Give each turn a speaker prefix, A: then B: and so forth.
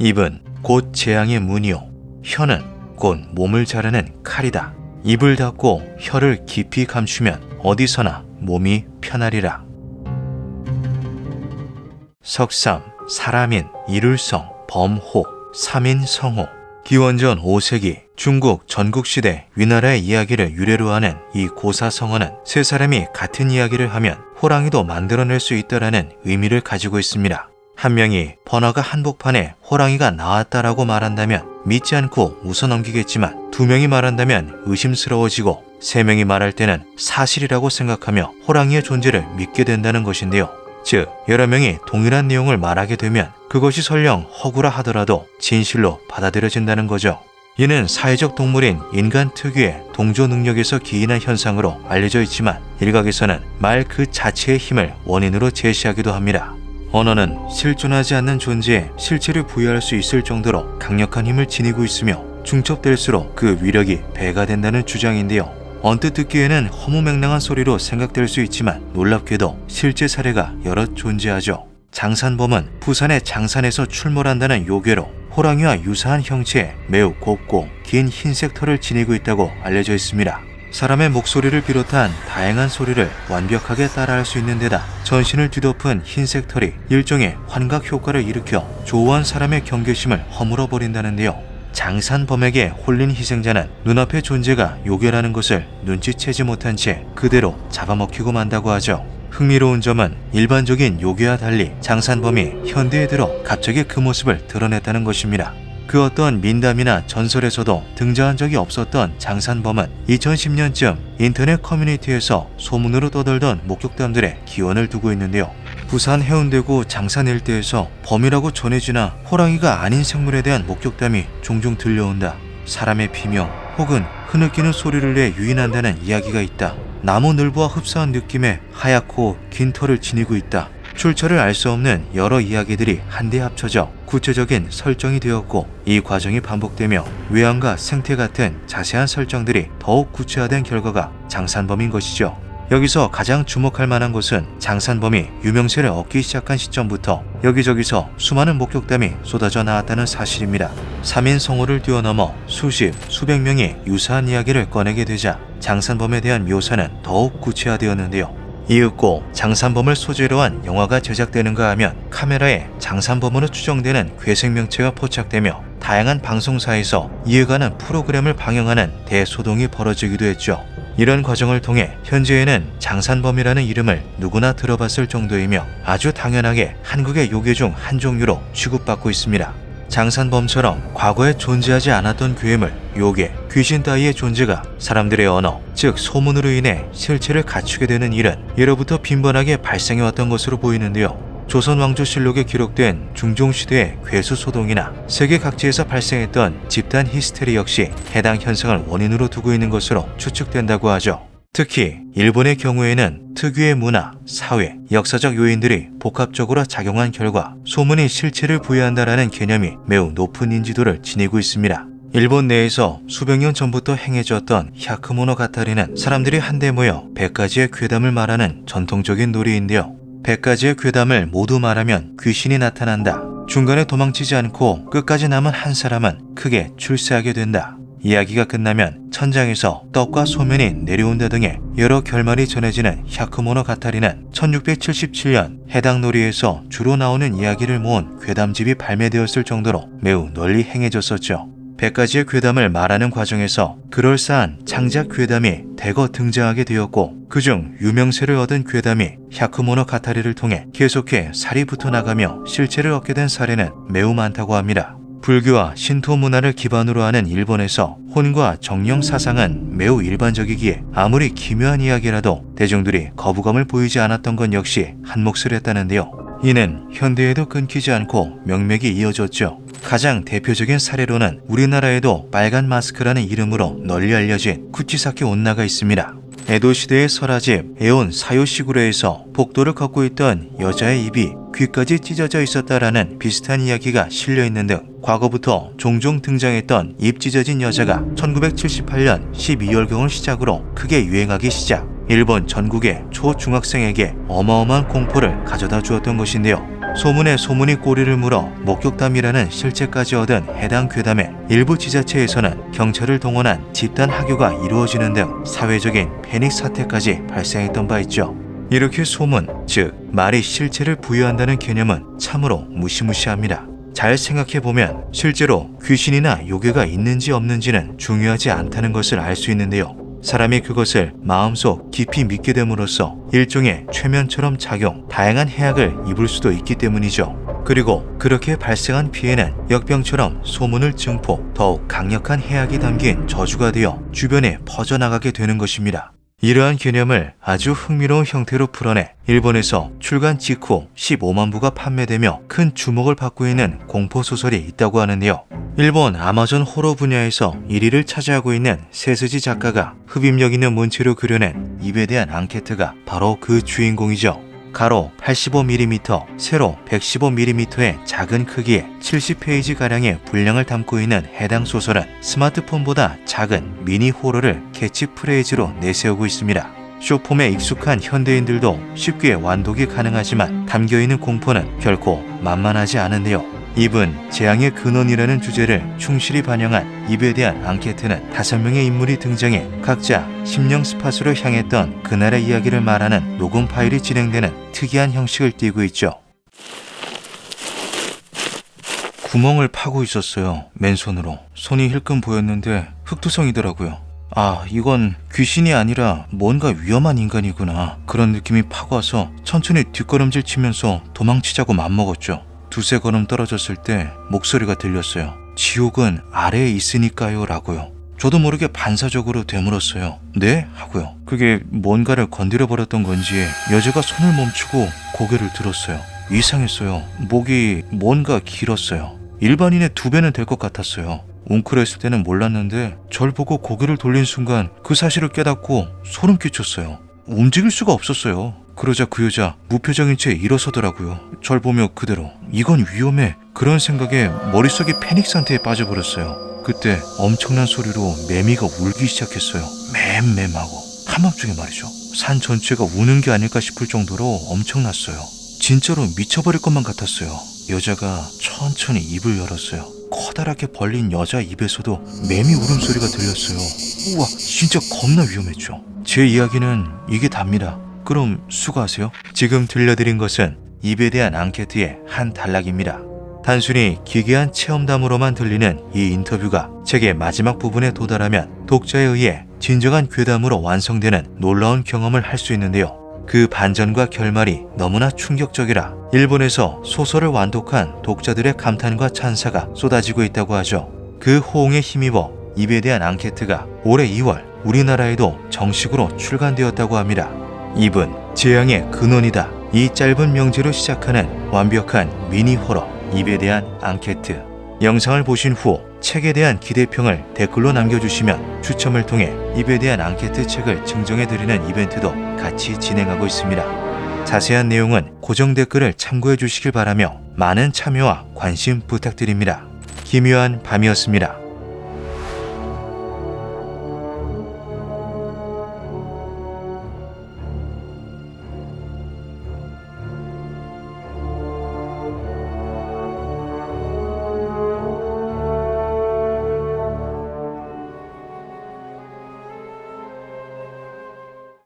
A: 입은 곧 재앙의 문이요. 혀는 곧 몸을 자르는 칼이다. 입을 닫고 혀를 깊이 감추면 어디서나 몸이 편하리라. 석삼, 사람인, 이룰성, 범호, 삼인 성호. 기원전 5세기 중국 전국시대 위나라의 이야기를 유래로 하는 이 고사성어는 세 사람이 같은 이야기를 하면 호랑이도 만들어낼 수 있다라는 의미를 가지고 있습니다. 한 명이 번화가 한복판에 호랑이가 나왔다라고 말한다면 믿지 않고 웃어 넘기겠지만 두 명이 말한다면 의심스러워지고 세 명이 말할 때는 사실이라고 생각하며 호랑이의 존재를 믿게 된다는 것인데요. 즉, 여러 명이 동일한 내용을 말하게 되면 그것이 설령 허구라 하더라도 진실로 받아들여진다는 거죠. 이는 사회적 동물인 인간 특유의 동조 능력에서 기인한 현상으로 알려져 있지만 일각에서는 말 그 자체의 힘을 원인으로 제시하기도 합니다. 언어는 실존하지 않는 존재에 실체를 부여할 수 있을 정도로 강력한 힘을 지니고 있으며 중첩될수록 그 위력이 배가 된다는 주장인데요. 언뜻 듣기에는 허무맹랑한 소리로 생각될 수 있지만 놀랍게도 실제 사례가 여럿 존재하죠. 장산범은 부산의 장산에서 출몰한다는 요괴로 호랑이와 유사한 형체에 매우 곱고 긴 흰색 털을 지니고 있다고 알려져 있습니다. 사람의 목소리를 비롯한 다양한 소리를 완벽하게 따라할 수 있는 데다 전신을 뒤덮은 흰색 털이 일종의 환각 효과를 일으켜 조우한 사람의 경계심을 허물어 버린다는데요. 장산범에게 홀린 희생자는 눈앞의 존재가 요괴라는 것을 눈치채지 못한 채 그대로 잡아먹히고 만다고 하죠. 흥미로운 점은 일반적인 요괴와 달리 장산범이 현대에 들어 갑자기 그 모습을 드러냈다는 것입니다. 그 어떤 민담이나 전설에서도 등장한 적이 없었던 장산범은 2010년쯤 인터넷 커뮤니티에서 소문으로 떠돌던 목격담들의 기원을 두고 있는데요. 부산 해운대구 장산 일대에서 범이라고 전해지나 호랑이가 아닌 생물에 대한 목격담이 종종 들려온다. 사람의 비명 혹은 흐느끼는 소리를 내 유인한다는 이야기가 있다. 나무 늘보와 흡사한 느낌의 하얗고 긴 털을 지니고 있다. 출처를 알 수 없는 여러 이야기들이 한데 합쳐져 구체적인 설정이 되었고 이 과정이 반복되며 외양과 생태 같은 자세한 설정들이 더욱 구체화된 결과가 장산범인 것이죠. 여기서 가장 주목할 만한 것은 장산범이 유명세를 얻기 시작한 시점부터 여기저기서 수많은 목격담이 쏟아져 나왔다는 사실입니다. 3인 성호를 뛰어넘어 수십, 수백 명이 유사한 이야기를 꺼내게 되자 장산범에 대한 묘사는 더욱 구체화되었는데요. 이윽고 장산범을 소재로 한 영화가 제작되는가 하면 카메라에 장산범으로 추정되는 괴생명체가 포착되며 다양한 방송사에서 관한 프로그램을 방영하는 대소동이 벌어지기도 했죠. 이런 과정을 통해 현재에는 장산범이라는 이름을 누구나 들어봤을 정도이며 아주 당연하게 한국의 요괴 중 한 종류로 취급받고 있습니다. 장산범처럼 과거에 존재하지 않았던 괴물, 요괴, 귀신 따위의 존재가 사람들의 언어, 즉 소문으로 인해 실체를 갖추게 되는 일은 예로부터 빈번하게 발생해왔던 것으로 보이는데요. 조선 왕조실록에 기록된 중종시대의 괴수 소동이나 세계 각지에서 발생했던 집단 히스테리 역시 해당 현상을 원인으로 두고 있는 것으로 추측된다고 하죠. 특히 일본의 경우에는 특유의 문화, 사회, 역사적 요인들이 복합적으로 작용한 결과 소문이 실체를 부여한다라는 개념이 매우 높은 인지도를 지니고 있습니다. 일본 내에서 수백 년 전부터 행해졌던 야크모노 가타리는 사람들이 한데 모여 100가지의 괴담을 말하는 전통적인 놀이인데요. 100가지의 괴담을 모두 말하면 귀신이 나타난다. 중간에 도망치지 않고 끝까지 남은 한 사람은 크게 출세하게 된다. 이야기가 끝나면 천장에서 떡과 소면이 내려온다 등의 여러 결말이 전해지는 야크모노 가타리는 1677년 해당 놀이에서 주로 나오는 이야기를 모은 괴담집이 발매되었을 정도로 매우 널리 행해졌었죠. 100가지의 괴담을 말하는 과정에서 그럴싸한 창작 괴담이 대거 등장하게 되었고 그중 유명세를 얻은 괴담이 야크모노 가타리를 통해 계속해 살이 붙어나가며 실체를 얻게 된 사례는 매우 많다고 합니다. 불교와 신토 문화를 기반으로 하는 일본에서 혼과 정령 사상은 매우 일반적이기에 아무리 기묘한 이야기라도 대중들이 거부감을 보이지 않았던 건 역시 한 몫을 했다는데요. 이는 현대에도 끊기지 않고 명맥이 이어졌죠. 가장 대표적인 사례로는 우리나라에도 빨간 마스크라는 이름으로 널리 알려진 쿠치사키 온나가 있습니다. 에도 시대의 설화집 에온 사요시구레에서 복도를 걷고 있던 여자의 입이 귀까지 찢어져 있었다라는 비슷한 이야기가 실려 있는 등 과거부터 종종 등장했던 입 찢어진 여자가 1978년 12월경을 시작으로 크게 유행하기 시작. 일본 전국의 초중학생에게 어마어마한 공포를 가져다 주었던 것인데요. 소문에 소문이 꼬리를 물어 목격담이라는 실체까지 얻은 해당 괴담에 일부 지자체에서는 경찰을 동원한 집단 학교가 이루어지는 등 사회적인 패닉 사태까지 발생했던 바 있죠. 이렇게 소문, 즉 말이 실체를 부여한다는 개념은 참으로 무시무시합니다. 잘 생각해보면 실제로 귀신이나 요괴가 있는지 없는지는 중요하지 않다는 것을 알 수 있는데요. 사람이 그것을 마음속 깊이 믿게 됨으로써 일종의 최면처럼 작용, 다양한 해악을 입을 수도 있기 때문이죠. 그리고 그렇게 발생한 피해는 역병처럼 소문을 증폭, 더욱 강력한 해악이 담긴 저주가 되어 주변에 퍼져나가게 되는 것입니다. 이러한 개념을 아주 흥미로운 형태로 풀어내 일본에서 출간 직후 15만 부가 판매되며 큰 주목을 받고 있는 공포 소설이 있다고 하는데요. 일본 아마존 호러 분야에서 1위를 차지하고 있는 세스지 작가가 흡입력 있는 문체로 그려낸 입에 대한 앙케트가 바로 그 주인공이죠. 가로 85mm, 세로 115mm의 작은 크기에 70페이지 가량의 분량을 담고 있는 해당 소설은 스마트폰보다 작은 미니 호러를 캐치프레이즈로 내세우고 있습니다. 쇼폼에 익숙한 현대인들도 쉽게 완독이 가능하지만 담겨있는 공포는 결코 만만하지 않은데요. 입은 재앙의 근원이라는 주제를 충실히 반영한 입에 대한 앙케트는 다섯 명의 인물이 등장해 각자 심령 스팟으로 향했던 그날의 이야기를 말하는 녹음 파일이 진행되는 특이한 형식을 띠고 있죠. 구멍을 파고 있었어요. 맨손으로. 손이 힐끔 보였는데 흑투성이더라고요. 아, 이건 귀신이 아니라 뭔가 위험한 인간이구나. 그런 느낌이 파고 와서 천천히 뒷걸음질 치면서 도망치자고 맘먹었죠. 두세 걸음 떨어졌을 때 목소리가 들렸어요. 지옥은 아래에 있으니까요. 라고요. 저도 모르게 반사적으로 되물었어요. 네? 하고요. 그게 뭔가를 건드려 버렸던 건지 여자가 손을 멈추고 고개를 들었어요. 이상했어요. 목이 뭔가 길었어요. 일반인의 두 배는 될 것 같았어요. 웅크렸을 때는 몰랐는데 절 보고 고개를 돌린 순간 그 사실을 깨닫고 소름 끼쳤어요. 움직일 수가 없었어요. 그러자 그 여자 무표정인 채 일어서더라고요. 절 보며 그대로 이건 위험해 그런 생각에 머릿속이 패닉 상태에 빠져버렸어요. 그때 엄청난 소리로 매미가 울기 시작했어요. 맴맴하고 한밤중에 말이죠. 산 전체가 우는 게 아닐까 싶을 정도로 엄청났어요. 진짜로 미쳐버릴 것만 같았어요. 여자가 천천히 입을 열었어요. 커다랗게 벌린 여자 입에서도 매미 울음소리가 들렸어요. 우와, 진짜 겁나 위험했죠. 제 이야기는 이게 답니다. 그럼 수고하세요. 지금 들려드린 것은 입에 대한 앙케트의 한 단락입니다. 단순히 기괴한 체험담으로만 들리는 이 인터뷰가 책의 마지막 부분에 도달하면 독자에 의해 진정한 괴담으로 완성되는 놀라운 경험을 할 수 있는데요. 그 반전과 결말이 너무나 충격적이라 일본에서 소설을 완독한 독자들의 감탄과 찬사가 쏟아지고 있다고 하죠. 그 호응에 힘입어 입에 대한 앙케트가 올해 2월 우리나라에도 정식으로 출간되었다고 합니다. 입은 재앙의 근원이다. 이 짧은 명제로 시작하는 완벽한 미니 호러 입에 대한 앙케트. 영상을 보신 후 책에 대한 기대평을 댓글로 남겨주시면 추첨을 통해 입에 대한 앙케트 책을 증정해드리는 이벤트도 같이 진행하고 있습니다. 자세한 내용은 고정 댓글을 참고해 주시길 바라며 많은 참여와 관심 부탁드립니다. 기묘한 밤이었습니다.